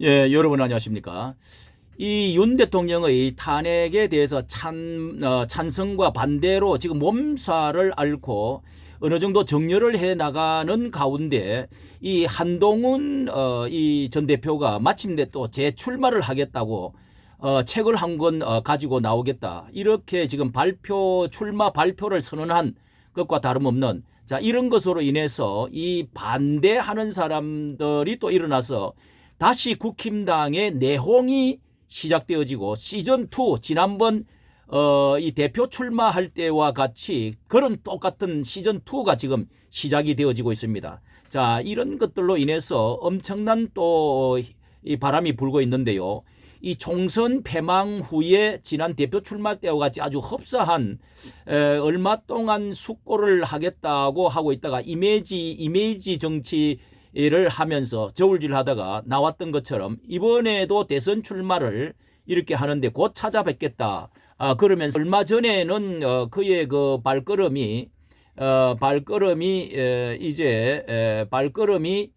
예, 여러분 안녕하십니까? 이 윤 대통령의 탄핵에 대해서 찬, 어, 찬성과 반대로 지금 몸살을 앓고 어느 정도 정렬을 해 나가는 가운데 이 한동훈 어, 이 전 대표가 마침내 또 재출마를 하겠다고 어, 책을 한 권 어, 가지고 나오겠다. 이렇게 지금 발표, 출마 발표를 선언한 것과 다름없는 자, 이런 것으로 인해서 이 반대하는 사람들이 또 일어나서 다시 국힘당의 내홍이 시작되어지고 시즌 2 지난번 어, 이 대표 출마할 때와 같이 그런 똑같은 시즌 2가 지금 시작이 되어지고 있습니다. 자, 이런 것들로 인해서 엄청난 또 이 바람이 불고 있는데요. 이 총선 패망 후에 지난 대표 출마 때와 같이 아주 흡사한 에, 얼마 동안 숙고를 하겠다고 하고 있다가 이미지 이미지 정치 를 하면서 저울질 하다가 나왔던 것처럼 이번에도 대선 출마를 이렇게 하는데 곧 찾아뵙겠다. 아 그러면서 얼마 전에는 어, 그의 그 발걸음이 어, 발걸음이 에, 이제 에, 발걸음이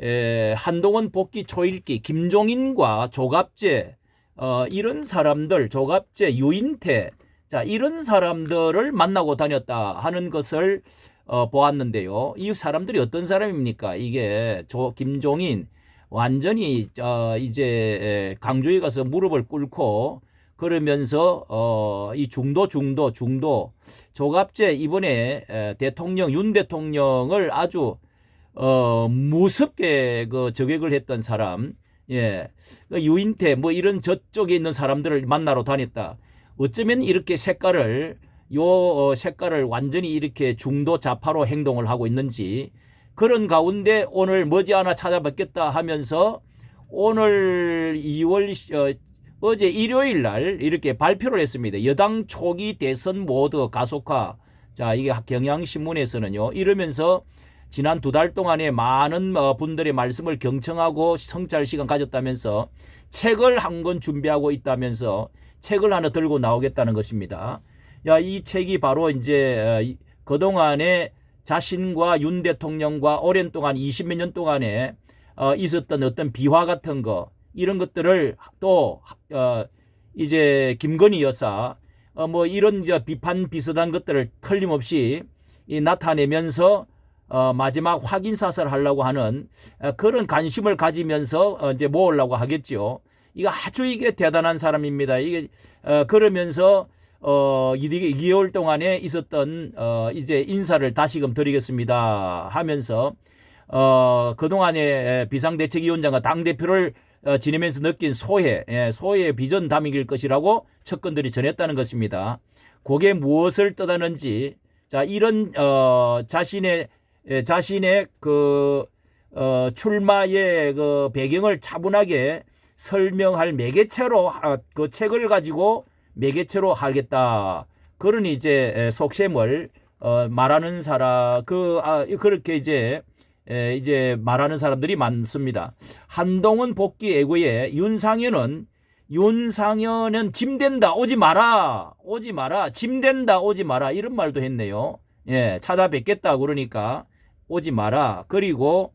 에, 한동훈 복귀 초일기 김종인과 조갑재 어, 이런 사람들 조갑재 유인태 자 이런 사람들을 만나고 다녔다 하는 것을 어, 보았는데요. 이 사람들이 어떤 사람입니까? 이게 조 김종인 완전히 어, 이제 에, 강주에 가서 무릎을 꿇고 그러면서 어, 이 중도 중도 중도 조갑재 이번에 에, 대통령 윤 대통령을 아주 어, 무섭게 그 저격을 했던 사람, 예, 그 유인태 뭐 이런 저쪽에 있는 사람들을 만나러 다녔다. 어쩌면 이렇게 색깔을 요 어, 색깔을 완전히 이렇게 중도 좌파로 행동을 하고 있는지 그런 가운데 오늘 머지않아 찾아뵙겠다 하면서 오늘 2월 어, 어제 일요일 날 이렇게 발표를 했습니다. 여당 초기 대선 모드 가속화. 자, 이게 경향신문에서는요. 이러면서 지난 두 달 동안에 많은 어, 분들의 말씀을 경청하고 성찰 시간 가졌다면서 책을 한 권 준비하고 있다면서 책을 하나 들고 나오겠다는 것입니다. 야, 이 책이 바로 이제 어, 이- 그동안에 자신과 윤 대통령과 오랜 동안 20몇 년 동안에 어, 있었던 어떤 비화 같은 거 이런 것들을 또 어, 이제 김건희 여사 어, 뭐 이런 저 비판 비슷한 것들을 틀림없이 이 나타내면서 어, 마지막 확인 사살을 하려고 하는 어, 그런 관심을 가지면서 어, 이제 모으려고 하겠죠. 이거 아주 이게 대단한 사람입니다. 이게 어, 그러면서 어, 2개월 동안에 있었던 어, 이제 인사를 다시금 드리겠습니다 하면서 어, 그동안에 비상대책위원장과 당대표를 어, 지내면서 느낀 소회, 예, 소회의 비전 담일 것이라고 측근들이 전했다는 것입니다. 그게 무엇을 뜻하는지, 자, 이런, 어, 자신의, 예, 자신의 그, 어, 출마의 그 배경을 차분하게 설명할 매개체로, 아, 그 책을 가지고 매개체로 하겠다. 그런 이제 에, 속셈을 어, 말하는 사람, 그, 아, 그렇게 이제 에, 이제 말하는 사람들이 많습니다. 한동훈 복귀 애고에 윤상현은 윤상현은 짐된다 오지 마라 오지 마라 짐된다 오지 마라 이런 말도 했네요. 예 찾아뵙겠다 그러니까 오지 마라 그리고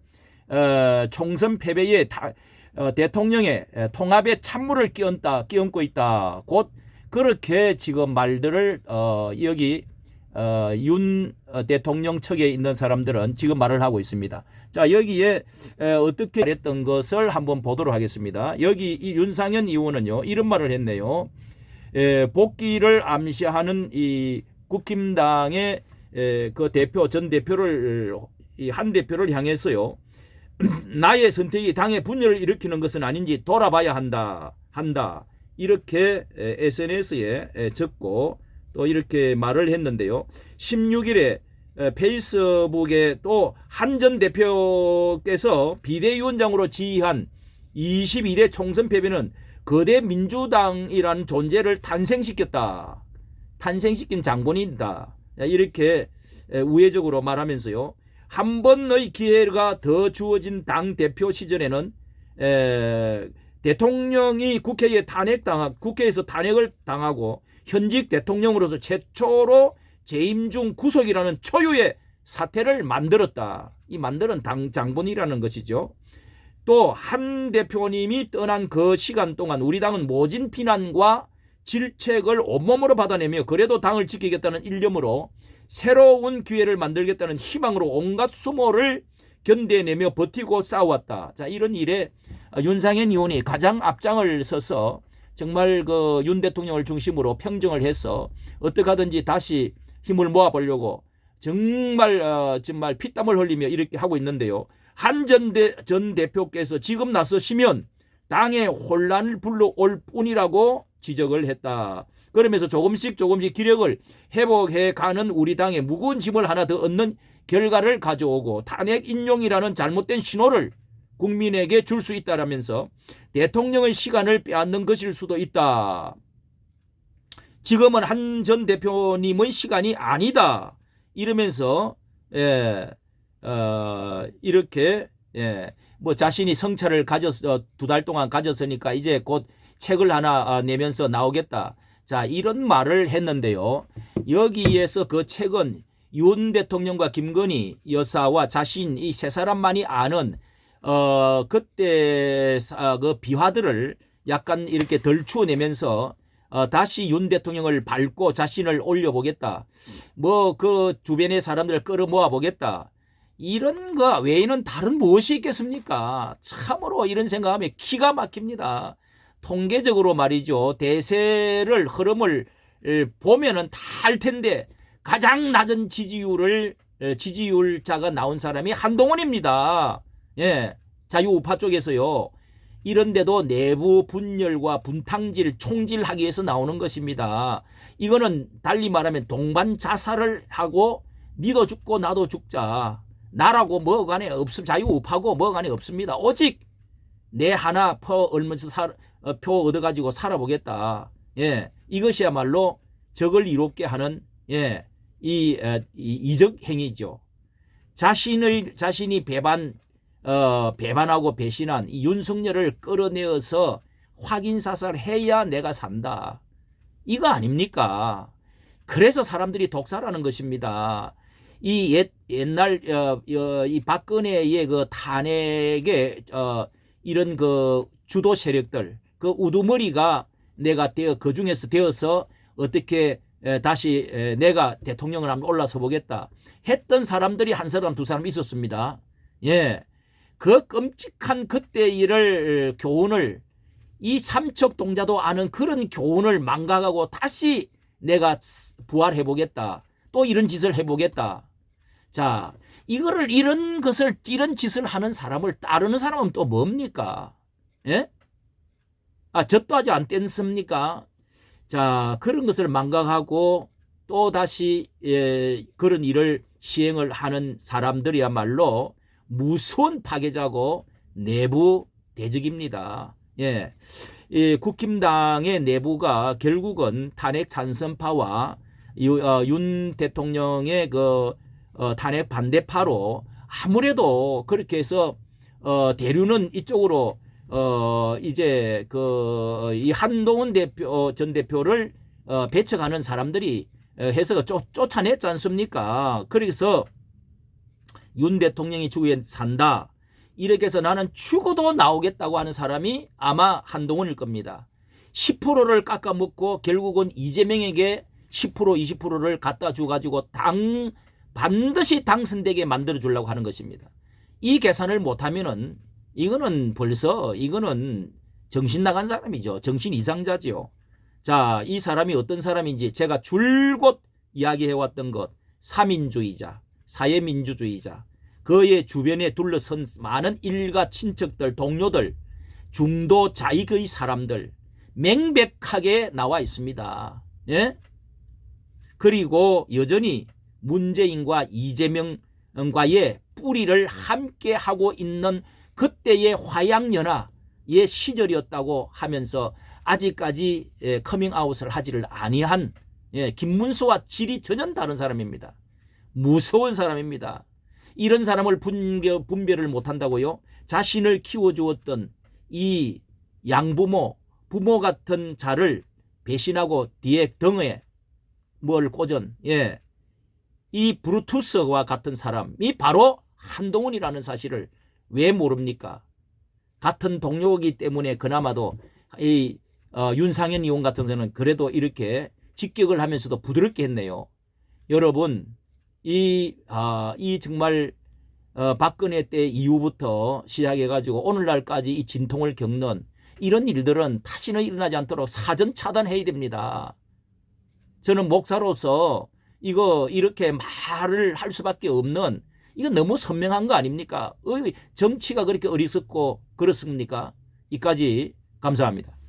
어, 총선 패배에 다, 어, 대통령의 에, 통합에 찬물을 끼얹다 끼얹고 있다 곧 그렇게 지금 말들을 어, 여기 어, 윤 어, 대통령 측에 있는 사람들은 지금 말을 하고 있습니다. 자 여기에 에, 어떻게 했던 것을 한번 보도록 하겠습니다. 여기 이 윤상현 의원은요 이런 말을 했네요. 에, 복귀를 암시하는 이 국힘당의 에, 그 대표 전 대표를 이 한 대표를 향해서요 나의 선택이 당의 분열을 일으키는 것은 아닌지 돌아봐야 한다 한다 이렇게 에, SNS에 에, 적고 또 이렇게 말을 했는데요. 16일에 페이스북에 또 한 전 대표께서 비대위원장으로 지휘한 22대 총선 패배는 거대 민주당이라는 존재를 탄생시켰다. 탄생시킨 장본인이다. 이렇게 에, 우회적으로 말하면서요. 한 번의 기회가 더 주어진 당 대표 시절에는 에, 대통령이 국회에 탄핵 당하 국회에서 탄핵을 당하고 현직 대통령으로서 최초로 재임 중 구속이라는 초유의 사태를 만들었다. 이 만드는 당 장본이라는 것이죠. 또 한 대표님이 떠난 그 시간 동안 우리 당은 모진 비난과 질책을 온몸으로 받아내며 그래도 당을 지키겠다는 일념으로 새로운 기회를 만들겠다는 희망으로 온갖 수모를 견뎌내며 버티고 싸웠다. 자, 이런 일에 윤상현 의원이 가장 앞장을 서서 정말 그 윤 대통령을 중심으로 평정을 해서 어떻게 하든지 다시 힘을 모아보려고 정말 어, 정말 피땀을 흘리며 이렇게 하고 있는데요. 한전 전 대표께서 지금 나서시면 당의 혼란을 불러올 뿐이라고 지적을 했다. 그러면서 조금씩 조금씩 기력을 회복해 가는 우리 당에 무거운 짐을 하나 더 얻는 결과를 가져오고 탄핵 인용이라는 잘못된 신호를 국민에게 줄 수 있다라면서 대통령의 시간을 빼앗는 것일 수도 있다. 지금은 한 전 대표님의 시간이 아니다. 이러면서 예, 어, 이렇게 예, 뭐 자신이 성찰을 가졌어 두 달 동안 가졌으니까 이제 곧 책을 하나 아, 내면서 나오겠다. 자 이런 말을 했는데요. 여기에서 그 책은 윤 대통령과 김건희 여사와 자신 이 세 사람만이 아는 어 그때 사- 그 비화들을 약간 이렇게 덜 추어내면서 어, 다시 윤 대통령을 밟고 자신을 올려보겠다. 뭐 그 주변의 사람들을 끌어모아 보겠다. 이런 거 외에는 다른 무엇이 있겠습니까? 참으로 이런 생각하면 기가 막힙니다. 통계적으로 말이죠. 대세를 흐름을 에, 보면은 다 알 텐데 가장 낮은 지지율을 에, 지지율자가 나온 사람이 한동훈입니다. 예. 자유우파 쪽에서요. 이런데도 내부 분열과 분탕질, 총질하기 위해서 나오는 것입니다. 이거는 달리 말하면 동반 자살을 하고 니도 죽고 나도 죽자. 나라고 뭐 간에 없음 자유우파고 뭐 간에 없습니다. 오직 내 하나 퍼 얼면서 살, 어, 표 얻어가지고 살아보겠다. 예, 이것이야말로 적을 이롭게 하는 예, 이, 어, 이 이적 행위죠. 자신의 자신이 배반 어, 배반하고 배신한 이 윤석열을 끌어내어서 확인 사살해야 내가 산다. 이거 아닙니까? 그래서 사람들이 독살하는 것입니다. 이 옛, 옛날 어, 어, 이 박근혜의 그 탄핵에 어, 이런 그 주도 세력들 그 우두머리가 내가 되어 그 중에서 되어서 어떻게 에, 다시 에, 내가 대통령을 한번 올라서 보겠다 했던 사람들이 한 사람 두 사람 있었습니다. 예. 그 끔찍한 그때 일을 교훈을 이 삼척 동자도 아는 그런 교훈을 망각하고 다시 내가 부활해 보겠다. 또 이런 짓을 해 보겠다. 자, 이거를 이런 것을 이런 짓을 하는 사람을 따르는 사람은 또 뭡니까? 예? 아, 젖도 아직 안 뗐습니까? 자, 그런 것을 망각하고 또 다시 예, 그런 일을 시행을 하는 사람들이야말로 무서운 파괴자고 내부 대적입니다. 예. 이 국힘당의 내부가 결국은 탄핵 찬성파와 유, 어, 윤 대통령의 그 어, 탄핵 반대파로 아무래도 그렇게 해서 어, 대류는 이쪽으로 어, 이제 그 이 한동훈 대표 어, 전 대표를 어, 배척하는 사람들이 어, 해서 쫓, 쫓아냈지 않습니까? 그래서 윤 대통령이 주위에 산다. 이렇게 해서 나는 죽어도 나오겠다고 하는 사람이 아마 한동훈일 겁니다. 10%를 깎아먹고 결국은 이재명에게 10% 20%를 갖다 줘가지고 당 반드시 당선되게 만들어 주려고 하는 것입니다. 이 계산을 못하면은 이거는 벌써 이거는 정신 나간 사람이죠. 정신 이상자지요. 자, 이 사람이 어떤 사람인지 제가 줄곧 이야기해 왔던 것 사민주의자, 사회민주주의자, 그의 주변에 둘러선 많은 일가 친척들, 동료들, 중도 자익의 사람들 맹백하게 나와 있습니다. 예? 그리고 여전히 문재인과 이재명과의 뿌리를 함께 하고 있는 그때의 화양연화의 시절이었다고 하면서 아직까지 예, 커밍아웃을 하지를 아니한 예, 김문수와 질이 전혀 다른 사람입니다. 무서운 사람입니다. 이런 사람을 분별, 분별을 못한다고요? 자신을 키워주었던 이 양부모, 부모 같은 자를 배신하고 뒤에 등에 뭘 꽂은 예. 이 브루투스와 같은 사람이 바로 한동훈이라는 사실을 왜 모릅니까? 같은 동료이기 때문에 그나마도 이 어, 윤상현 의원 같은 경우는 그래도 이렇게 직격을 하면서도 부드럽게 했네요. 여러분 이, 아, 이 정말 어, 박근혜 때 이후부터 시작해가지고 오늘날까지 이 진통을 겪는 이런 일들은 다시는 일어나지 않도록 사전 차단해야 됩니다. 저는 목사로서 이거 이렇게 말을 할 수밖에 없는 이거 너무 선명한 거 아닙니까? 의- 정치가 그렇게 어리석고 그렇습니까? 이까지 감사합니다.